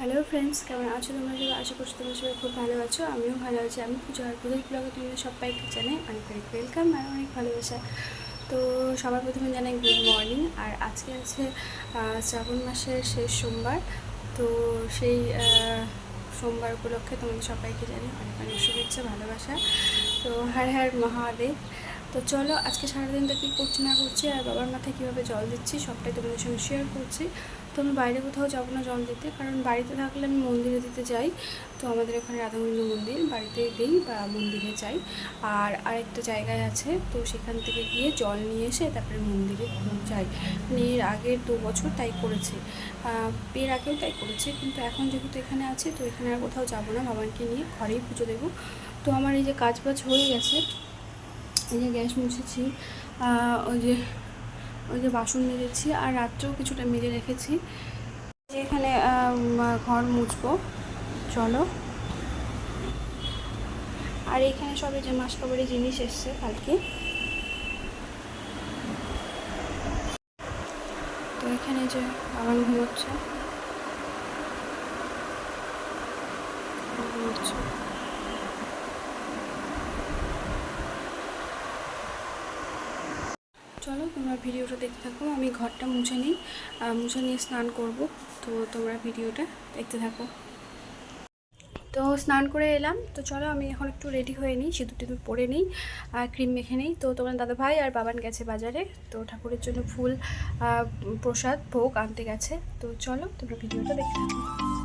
Hello friends কেমন আছো তোমরা? সবাই আশা করছি তোমরা সবাই খুব ভালো আছো। আমিও ভালো আছি। আমি পুজো আর পুজোর ব্লগে তোমাদের সবাইকে জানাই অনেক অনেক ওয়েলকাম আর অনেক ভালোবাসা। তো সবার প্রথমে জানাই গুড মর্নিং আর আজকে আছে শ্রাবণ মাসের শেষ সোমবার। তো সেই সোমবার উপলক্ষে তোমাদের সবাইকে জানাই অনেক অনেক শুভেচ্ছা, ভালোবাসা। তো হর হর মহাদেব। তো চলো আজকে সারাদিনটা কী করছি না করছি আর বাবার মাথায় কীভাবে জল দিচ্ছি সবটাই তোমাদের সঙ্গে শেয়ার করছি। তো আমি বাইরে কোথাও যাব না জল দিতে, কারণ বাড়িতে থাকলে আমি মন্দিরে দিতে যাই। তো আমাদের এখানে রাধাগোবিন্দ মন্দির, বাড়িতে দিই বা মন্দিরে যাই। আর আরেকটা জায়গায় আছে, তো সেখান থেকে গিয়ে জল নিয়ে এসে তারপরে মন্দিরে যাই। মানে এর আগের দু বছর তাই করেছে। এর আগেও তাই করেছে, কিন্তু এখন যেহেতু এখানে আছে, তো এখানে আর কোথাও যাব না, বাবাকে নিয়ে ঘরেই পুজো দেবো। তো আমার এই যে কাজ বাজ হয়ে গেছে, এই যে গ্যাস মুছেছি ওই যে ওই যে বাসন মেজেছি আর রাত্রেও কিছুটা মেজে রেখেছি। এখানে ঘর মুছবো। চলো। আর এখানে সবে যে মাস কাবারি জিনিস এসছে কালকে। তো এখানে যে বাবান ঘুমোচ্ছে। ঘুমোচ্ছে। চলো, তোমরা ভিডিওটা দেখতে থাকো। আমি ঘরটা মুছে নিই। মুছে নিয়ে স্নান করব। তো তোমরা ভিডিওটা দেখতে থাকো। তো স্নান করে এলাম। তো চলো, আমি এখন একটু রেডি হয়ে নিই। সিঁদুর টিঁদুর পরে নিই ক্রিম মেখে নিই। তো তোমার দাদা ভাই আর বাবান গেছে বাজারে। তো ঠাকুরের জন্য ফুল প্রসাদ, ভোগ আনতে গেছে। তো চলো, তোমরা ভিডিওটা দেখতে থাকো।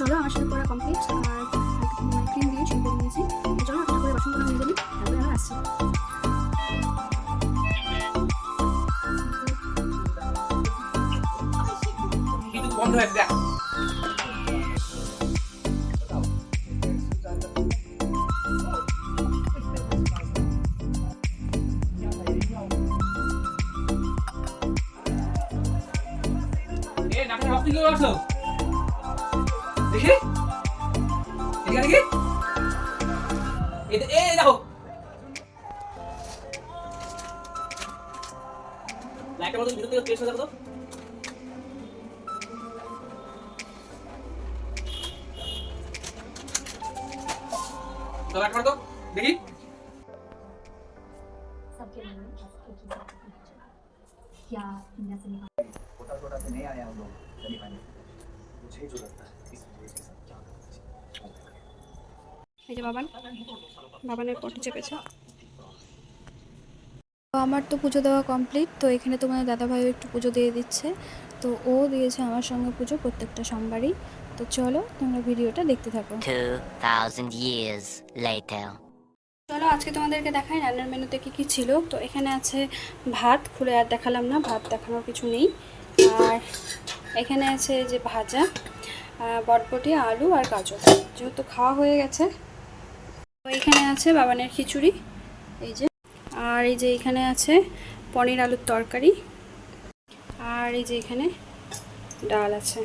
চলো আমার সাথে পড়া কমপ্লিট আর ক্রিম দিয়ে শুরু করে নিয়েছি চলো একটা করে বাসনগুলো নিয়ে নিই তারপরে আমরা আসছি। বন্ধ হয়ে দেখ এ নাকে রক্ত কি করছ দেখি এদিকে দেখি এ এ দেখো লাইটের মধ্যে ভিতর থেকে পেশ হয়ে যাবো তো তো লাইট মার তো দেখি सबके मन में बस एक ही बात थी। क्या इंडिया से निकाल छोटा छोटा से नहीं आए हम लोग सेमीफाइनल এই যে বাবান। বাবানের পটি চেপেছে। তো আমার তো পুজো দেওয়া কমপ্লিট তো এখানে তোমার দাদাভাইও একটু পুজো দিয়ে দিচ্ছে। তো ও দিয়েছে আমার সঙ্গে পুজো প্রত্যেকটা সোমবারই। তো চলো তোমরা ভিডিওটা দেখতে থাকো। 2,000 years later. চলো আজকে তোমাদেরকে দেখাই রান্নার মেনুতে কি কি ছিল। তো এখানে আছে ভাত খুলে আর দেখালাম না ভাত দেখানোর কিছু নেই। আর এখানে আছে যে ভাজা বটবটি, আলু আর গাজর। যেহেতু খাওয়া হয়ে গেছে, তো এখানে আছে বাবানের খিচুড়ি, এই যে। আর এই যে এখানে আছে পনির আলুর তরকারি, আর এই যে এখানে ডাল আছে।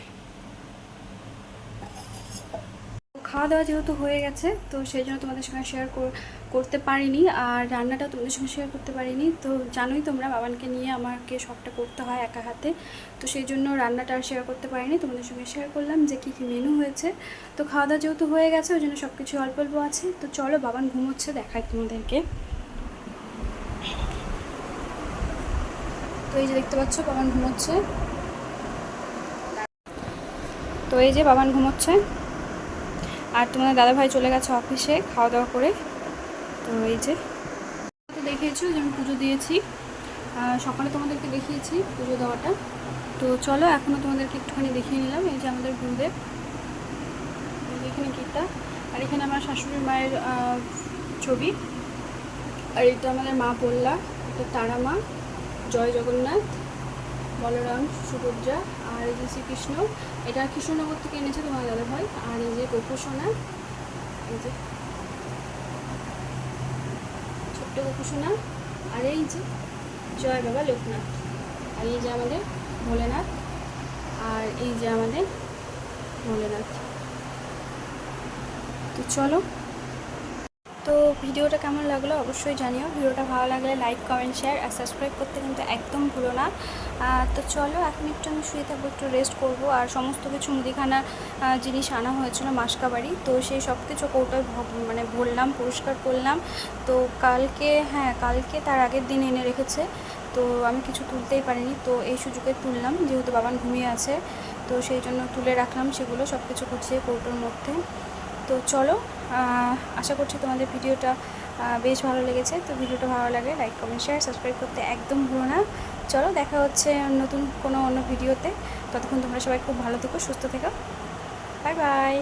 খাওয়া দাওয়া যেহেতু হয়ে গেছে, তো সেই জন্য তোমাদের সঙ্গে শেয়ার করতে পারিনি। আর রান্নাটা তোমাদের সঙ্গে শেয়ার করতে পারিনি। তো জানোই তোমরা, বাবানকে নিয়ে আমাকে সবটা করতে হয় একা হাতে। তো সেই জন্য রান্নাটা আর শেয়ার করতে পারিনি। তোমাদের সঙ্গে শেয়ার করলাম যে কী কী মেনু হয়েছে। তো খাওয়া দাওয়া যেহেতু হয়ে গেছে, ওই জন্য সব কিছু অল্প অল্প আছে। তো চলো, বাবান ঘুমোচ্ছে, দেখাই তোমাদেরকে। তো এই যে দেখতে পাচ্ছ, বাবান ঘুমোচ্ছে। তো এই যে বাবান ঘুমোচ্ছে। আর তোমাদের দাদাভাই চলে গেছে অফিসে খাওয়া দাওয়া করে। তো এই যে, তো দেখিয়েছো যে আমি পুজো দিয়েছি। সকালে তোমাদেরকে দেখিয়েছি পুজো দেওয়াটা। তো চলো, এখনও তোমাদেরকে একটুখানি দেখিয়ে নিলাম। এই যে আমাদের গুরুদেব। এখানে গীতা। আর এখানে আমার শাশুড়ি মায়ের ছবি। আর এটা আমাদের মা পল্লা, এটা তারা মা, জয় জগন্নাথ, বলরাম, সুভদ্রা। আর এই যে শ্রীকৃষ্ণ, এটা কৃষ্ণনগর থেকে এনেছে তোমার দাদা ভাই। আর এই যে গোপু সোনা এই যে ছোট্ট গোপু সোনা আর এই যে জয় বাবা লোকনাথ, আর এই যে আমাদের ভোলেনাথ, আর এই যে আমাদের ভোলেনাথ। তো চলো তো ভিডিওটা কেমন লাগল অবশ্যই জানিও। ভিডিওটা ভালো লাগলে লাইক কমেন্ট শেয়ার আর সাবস্ক্রাইব করতে কিন্তু একদম ভুলো না। তো চলো এখন একটু আমি শুয়ে থাকব, একটু রেস্ট করব আর সমস্ত কিছু মুদিখানা জিনিস আনা হয়েছিল মাসকাবাড়ি তো সেই সব কিছু কৌটায় ভ- মানে ভরলাম, পরিষ্কার করলাম। তো কালকে হ্যাঁ কালকে তার আগের দিন এনে রেখেছে। তো আমি কিছু তুলতেই পারিনি। তো এই সুযোগে তুললাম, যেহেতু বাবান ঘুমিয়ে আছে। তো সেই জন্য তুলে রাখলাম সেগুলো সব কিছু গুছিয়ে কৌটোর মধ্যে। তো চলো আশা করছি তোমাদের ভিডিওটা বেশ ভালো লেগেছে। তো ভিডিওটা ভালো লাগে লাইক কমেন্ট শেয়ার সাবস্ক্রাইব করতে একদম ভুলো না। চলো, দেখা হচ্ছে নতুন কোনো অন্য ভিডিওতে। ততক্ষণ তোমরা সবাই খুব ভালো থেকো, সুস্থ থেকো। Bye bye